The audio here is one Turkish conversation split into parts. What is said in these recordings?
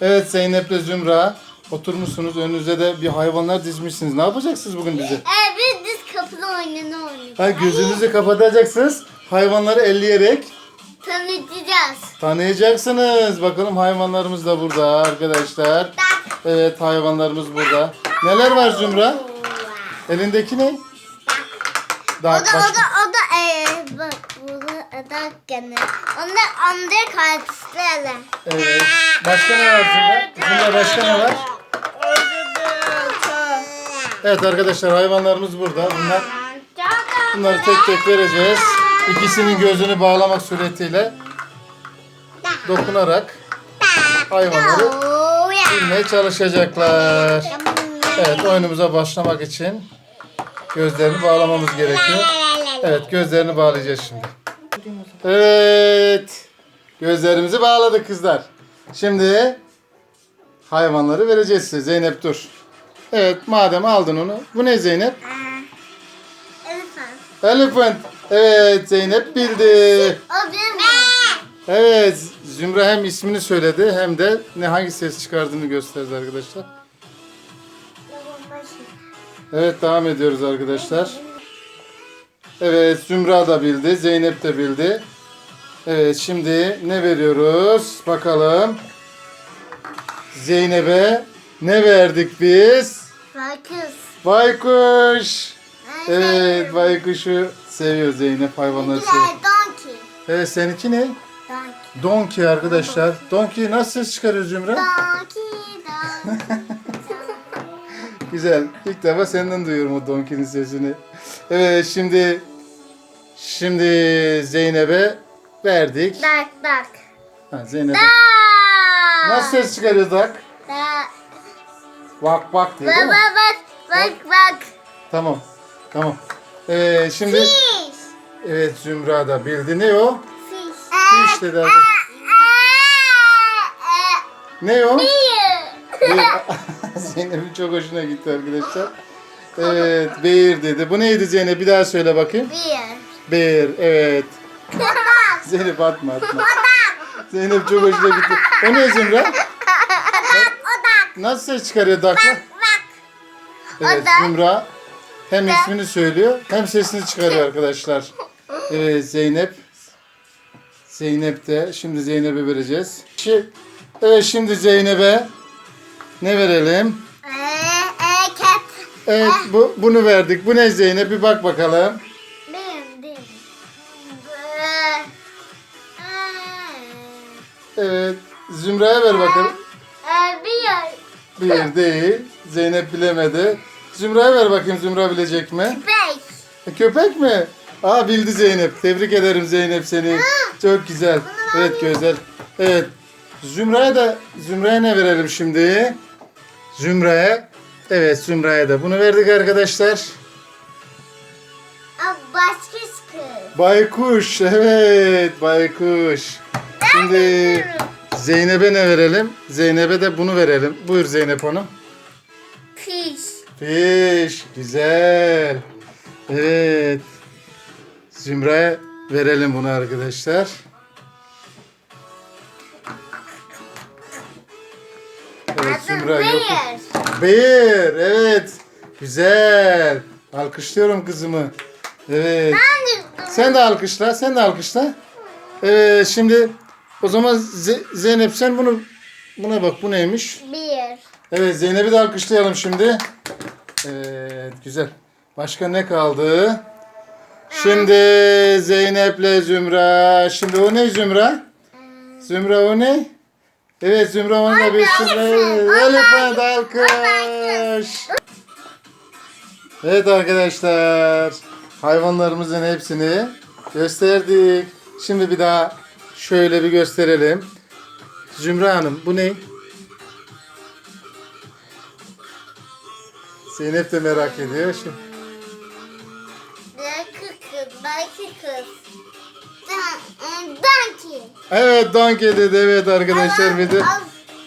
Evet Zeynep'le Zümra oturmuşsunuz. Önünüze de bir hayvanlar dizmişsiniz. Ne yapacaksınız bugün bize? Ee, biz diz kapıda oyununu oynayacağız. Ha, gözünüzü kapatacaksınız. Hayvanları elleyerek Tanıtacağız. tanıyacaksınız. Bakalım hayvanlarımız da burada arkadaşlar. Evet hayvanlarımız burada. Neler var Zümra? Elindeki ne? O Daha da, o da, o da, ee, bak, bu da gene. Onlar, onlar kardeşlerle. Evet. Başka ne var Zümra? Zümra başka ne var? Evet arkadaşlar hayvanlarımız burada. Bunlar bunları tek tek vereceğiz. İkisinin gözünü bağlamak suretiyle dokunarak hayvanları bilmeye çalışacaklar. Evet oyunumuza başlamak için gözlerini bağlamamız gerekiyor. Evet gözlerini bağlayacağız şimdi. Evet. Gözlerimizi bağladık kızlar. Şimdi hayvanları vereceğiz size. Zeynep dur. Evet madem aldın onu. Bu ne Zeynep? Elefant. Elephant. Evet Zeynep bildi. O benim. Evet Zümra hem ismini söyledi hem de ne hangi ses çıkardığını gösterdi arkadaşlar. Evet devam ediyoruz arkadaşlar. Evet Zümra da bildi. Zeynep de bildi. Evet şimdi ne veriyoruz? Bakalım. Zeynep'e ne verdik biz? Bakız. Baykuş. Evet baykuşu seviyor Zeynep hayvanları seviyor. Güzel donkey. Evet seninki ne? Donkey. Donkey arkadaşlar. Donkey nasıl ses çıkarıyor Zümra? Donkey. Donkey. Güzel. İlk defa senden duyuyorum o Donkey'nin sesini. Evet şimdi şimdi Zeynep'e verdik. Dak dak. Ha, Zeynep'e. Dak. Nasıl ses çıkarıyor Dak? Dak. Bak bak diye değil Bak mi? bak bak bak bak. Tamam. Tamam. Evet şimdi Fish. evet Zümra da bildi. Ne o? Fish. Fiş dedi. abi. Ne o? Zeynep'in çok hoşuna gitti arkadaşlar. Evet, beğir dedi. Bu neydi Zeynep? Bir daha söyle bakayım. Bir. Beğir, evet. Zeynep atma atma. Zeynep çok hoşuna gitti. O ne Zümra? Odak. Nasıl ses çıkarıyor Dakla? Bak. Evet Odak. Zümra hem ismini söylüyor hem sesini çıkarıyor arkadaşlar. Evet Zeynep. Zeynep de. Şimdi Zeynep'e vereceğiz. Şi- Evet şimdi Zeynep'e ne verelim? Ee, e, cat. Evet bu bunu verdik. Bu ne Zeynep? Bir bak bakalım. Evet. Zümra'ya ver bakalım. ee, bir Bir değil. Zeynep bilemedi. Zümra'ya ver bakayım Zümra bilecek mi? beş. E, Köpek mi? Aa bildi Zeynep. Tebrik ederim Zeynep seni. Çok güzel. Evet güzel. Evet. Zümra'ya da Zümra'ya ne verelim şimdi? Zümra'ya. Evet Zümra'ya da bunu verdik arkadaşlar. Başka. Baykuş. Evet baykuş. Şimdi Zeynep'e ne verelim? Zeynep'e de bunu verelim. Buyur Zeynep Hanım. Fish. Fiş. Güzel. Evet. Zümra'ya verelim bunu arkadaşlar. Evet Zümra yok. Beğir. Evet. Güzel. Alkışlıyorum kızımı. Evet. Sen de alkışla. Sen de alkışla. Evet şimdi o zaman Ze- Zeynep sen bunu buna bak bu neymiş? Bir. Evet Zeynep'i de alkışlayalım şimdi. Evet güzel. Başka ne kaldı? Şimdi Zeynep'le Zümra. Şimdi o ne Zümra? Zümra o ne? Evet Zümra onu da bilsin. Elefant alkış. Evet arkadaşlar. Hayvanlarımızın hepsini gösterdik. Şimdi bir daha şöyle bir gösterelim. Zümra Hanım bu ne? Zeynep de merak ediyor. Şimdi. Belki kız. Belki kız. Donkey. Evet Donkey dedi evet arkadaşlar bir de.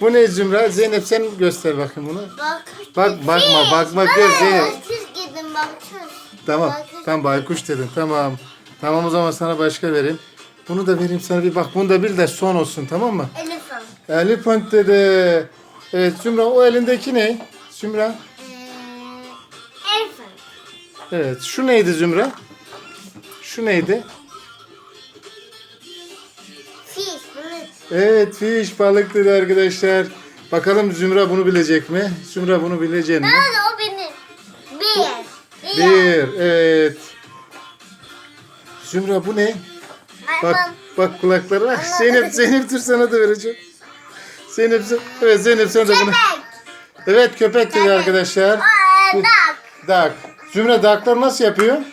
Bu ne Zümra? Zeynep sen göster bakayım bunu. Bak. Bak bakma bakma gör Zeynep. Tamam. Bakın. Tam baykuş dedin. Tamam. Tamam o zaman sana başka vereyim. Bunu da vereyim sana bir bak. Bunu da bil de son olsun tamam mı? Elefant. Elephant dedi. Evet Zümra o elindeki ne? Zümra. Ee. Evet şu neydi Zümra? Şu neydi? Fish. balık. Evet fiş balık dedi arkadaşlar. Bakalım Zümra bunu bilecek mi? Zümra bunu bilecek mi? Nerede o benim? Bir. Bir. Evet. Zümra bu ne? Bak bak kulakları var. Zeynep Zeynep dur sana da vereceğim. Zeynep evet Zeynep sen de bunu. Köpek. Evet köpek dedi arkadaşlar. Duck. Dak. Zümra daklar nasıl yapıyor? Bak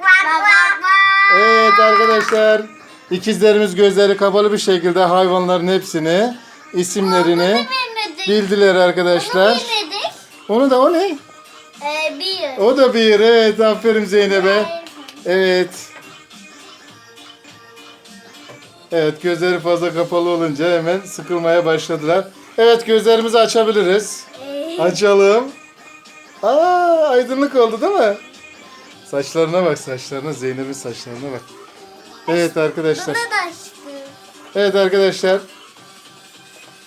bak bak bak. Evet arkadaşlar. ikizlerimiz gözleri kapalı bir şekilde hayvanların hepsini, isimlerini bildiler arkadaşlar. Onu da o ne? Ee, bir. O da bir. Evet aferin Zeynep'e. Evet. Evet gözleri fazla kapalı olunca hemen sıkılmaya başladılar. Evet gözlerimizi açabiliriz. Açalım. Aa aydınlık oldu değil mi? Saçlarına bak saçlarına Zeynep'in saçlarına bak. Evet arkadaşlar. Bana da açtı. Evet arkadaşlar.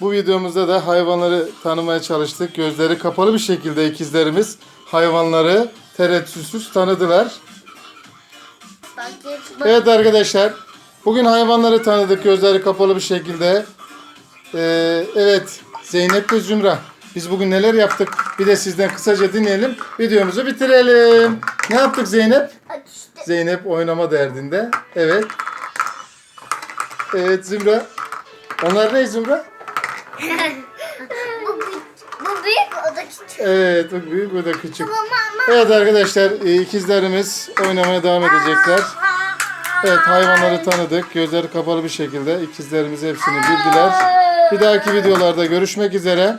Bu videomuzda da hayvanları tanımaya çalıştık. Gözleri kapalı bir şekilde ikizlerimiz hayvanları tereddütsüz tanıdılar. Bak, bak. Evet arkadaşlar. Bugün hayvanları tanıdık gözleri kapalı bir şekilde. Ee, evet Zeynep ve Zümra. Biz bugün neler yaptık? Bir de sizden kısaca dinleyelim. Videomuzu bitirelim. Ne yaptık Zeynep? Açtı. Zeynep oynama derdinde. Evet. Evet Zümra. Onlar ne Zümra? bu, büyük, bu büyük o da küçük. Evet o büyük o da küçük. Evet arkadaşlar e, ikizlerimiz oynamaya devam edecekler. Evet hayvanları tanıdık. Gözleri kapalı bir şekilde ikizlerimiz hepsini bildiler. Bir dahaki videolarda görüşmek üzere.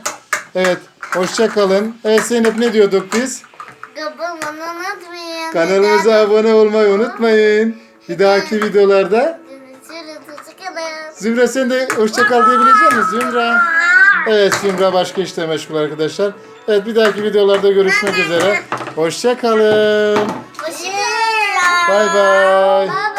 Evet hoşça kalın. Evet Zeynep ne diyorduk biz? Kapamanı unutmayın. Kanalımıza abone olmayı unutmayın. Bir dahaki videolarda. Zümra sen de hoşça kal diyebilecek misin Zümra? Evet Zümra başka işte meşgul arkadaşlar. Evet bir dahaki videolarda görüşmek üzere. Hoşça kalın. Hoşçakalın. Bay bay. Bye